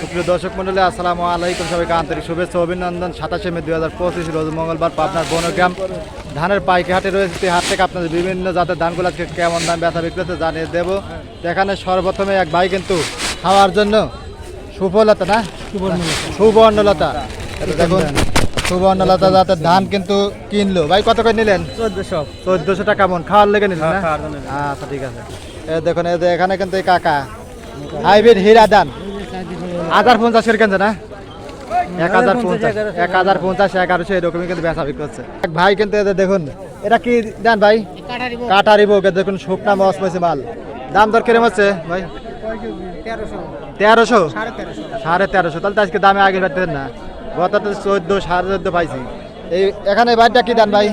সুপ্রিয় দর্শক মন্ডলী আসসালামু আলাইকুম। সবাইকে আন্তরিক শুভেচ্ছা অভিনন্দন। সাতাশে মে দুই হাজার পঁচিশ রোজ মঙ্গলবার পাবনার বনগ্রাম ধানের পাইকে হাটে রয়েছে এই হাট থেকে আপনাদের বিভিন্ন জাতের ধানগুলো আজকে কেমন দাম ব্যথা বিক্রি হচ্ছে জানিয়ে দেবো। এখানে সর্বপ্রথমে এক ভাই কিন্তু খাওয়ার জন্য সুফলতা না? সুবর্ণলতা। দেখুন সুবর্ণলতা জাতের ধান কিন্তু কিনলো। ভাই কত করে নিলেন? চোদ্দশো। চোদ্দশো টাকা মন খাওয়ার লেগে নিলেন হ্যাঁ, খাওয়ার জন্য নিলাম। আচ্ছা ঠিক আছে। দেখুন এখানে কিন্তু এই কাকা হাইব্রিড হীরা দান হাজার পঞ্চাশ করে কেনছে না? এক হাজার পঞ্চাশ, এক হাজার পঞ্চাশ, এগারোশো এরকমই কিন্তু বেচা বিক্রি হচ্ছে। ভাই কিন্তু এদের দেখুন, এটা কি দেন ভাই? কাটারি বউকে দেখুন শুকনা মস পেয়েছে মাল। দাম দর কিরম হচ্ছে ভাই? তেরোশো, সাড়ে তেরোশো। তাহলে আজকে দামে আগে পাচ্ছেন না। গত তো চোদ্দ, সাড়ে চোদ্দ পাইছি। এই এখানে বাড়িটা কি দান ভাই?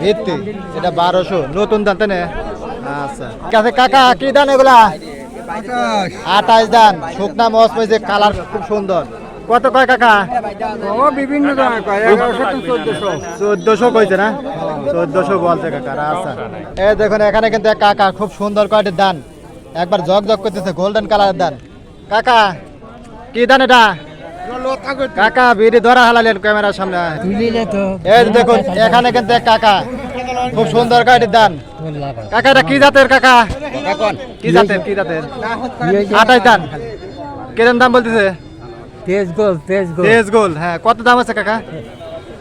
ভিত্তি, এটা বারোশো। নতুন দান তাই না? আচ্ছা। কাছে কাকা, কি দান এগুলা? আঠাশ দান। শুকনা মস পেয়েছে কালার খুব সুন্দর। কত কয় কাকা? ও বিভিন্ন চোদ্দশো। কইছে না? চোদ্দশো বলছে কাকা আচ্ছা। এই দেখুন এখানে কিন্তু এক কাকা খুব সুন্দর কয়টি দান। একবার জগ জগ করতেছে গোল্ডেন কালারের দান। কাকা কি দান এটা? কাকা বিড়ি ধরা হালালেন ক্যামেরার সামনে। এই দেখুন এখানে কিন্তু এক কাকা খুব সুন্দর কয়টি দান। কাকা এটা কি জাতের কাকা? কি জাতের কি জাতের? আঠাশ দান। কিরম দাম বলতেছে? তেজ গোল তেজ গোল তেজ গোল হ্যাঁ। কত দাম আছে কাকা?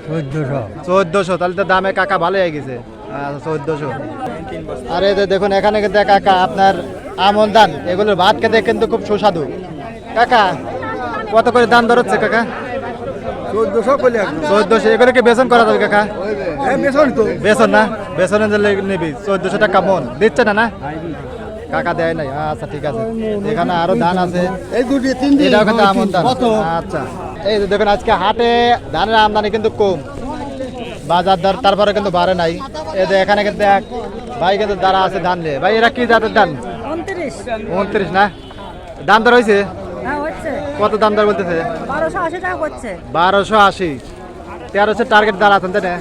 চোদ্দশো। চোদ্দশো। তাহলে তো দামে কাকা ভালো হয়ে গেছে। চোদ্দশো। আর দেখুন এখানে কিন্তু কাকা আপনার আমন দান। এগুলোর ভাত খেতে কিন্তু খুব সুস্বাদু। কাকা কত করে দাম দর হচ্ছে কাকা? চোদ্দশো বলে চোদ্দশো এগুলো কি বেসন করা যাবে কাকা? বেসন তো। বেসন না? বেসনের নিবি। চোদ্দশো টাকা মন। দিচ্ছে না না? কাকা দেয় নাই। আচ্ছা ঠিক আছে। এখানে আরও ধান আছে। এই দুটি তিন কিন্তু আমন ধান। আচ্ছা। এই যে দেখুন আজকে হাটে ধানের আমদানি কিন্তু কম। বাজার দর তারপরে কিন্তু বাড়ে নাই। এই যে এখানে কিন্তু এক ভাই কিন্তু দাঁড়া আছে ধান নিয়ে। ভাই এরা কি জাতের ধান? উনত্রিশ উনত্রিশ না? দাম হ্যাঁ হচ্ছে কত দাম দর বলতেছে? বারোশো আশি টাকা করছে বারোশো আশি। তেরোশো টার্গেট দাঁড়া আছেন তাই না?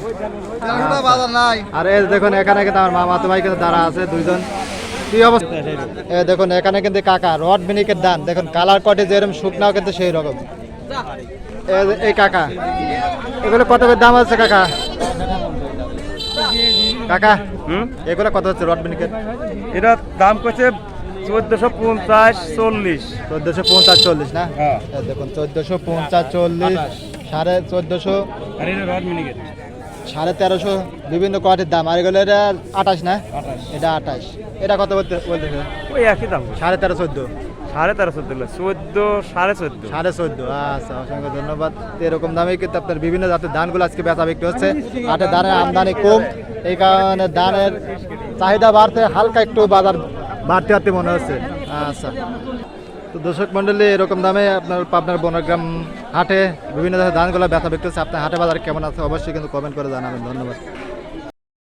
আর এই দেখুন এখানে কিন্তু আমার মামা তো ভাই কিন্তু দাঁড়া আছে দুইজন। কি অবস্থা? এ দেখুন এখানে কিন্তু কাকা রড মিনিকের দান। দেখুন কালার কটে যেরকম শুকনাও কিন্তু সেই রকম। এই এই কাকা। এগুলো কত করে দাম আছে কাকা? কাকা হুম? এগুলো কত হচ্ছে রড মিনিকের এটা দাম করছে চোদ্দশো পঞ্চাশ চল্লিশ। চোদ্দশো পঞ্চাশ চল্লিশ না? হ্যাঁ। দেখুন চোদ্দশো পঞ্চাশ চল্লিশ সাড়ে চোদ্দশো। সাড়ে তেরোশো বিভিন্ন কোয়ালিটির দাম। আর এগুলো এটা আঠাশ না? এটা আঠাশ। এটা কত বলতে বলতে ওই একই দাম। সাড়ে তেরো চোদ্দ। সাড়ে তেরো চোদ্দ চোদ্দ সাড়ে চোদ্দ। সাড়ে চোদ্দ। আচ্ছা অসংখ্য ধন্যবাদ। এরকম দামে কিন্তু আপনার বিভিন্ন জাতের ধানগুলো আজকে বেচা বিক্রি হচ্ছে। হাটে ধানের আমদানি কম। এই কারণে ধানের চাহিদা বাড়তে হালকা একটু বাজার বাড়তে বাড়তে মনে হচ্ছে। আচ্ছা। তো দর্শক মন্ডলী এরকম দামে আপনার পাবনার বনগ্রাম হাটে বিভিন্ন ধরনের ধানগুলো ব্যথা বিক্রি হচ্ছে। আপনার হাটে বাজার কেমন আছে অবশ্যই কিন্তু কমেন্ট করে জানাবেন। ধন্যবাদ।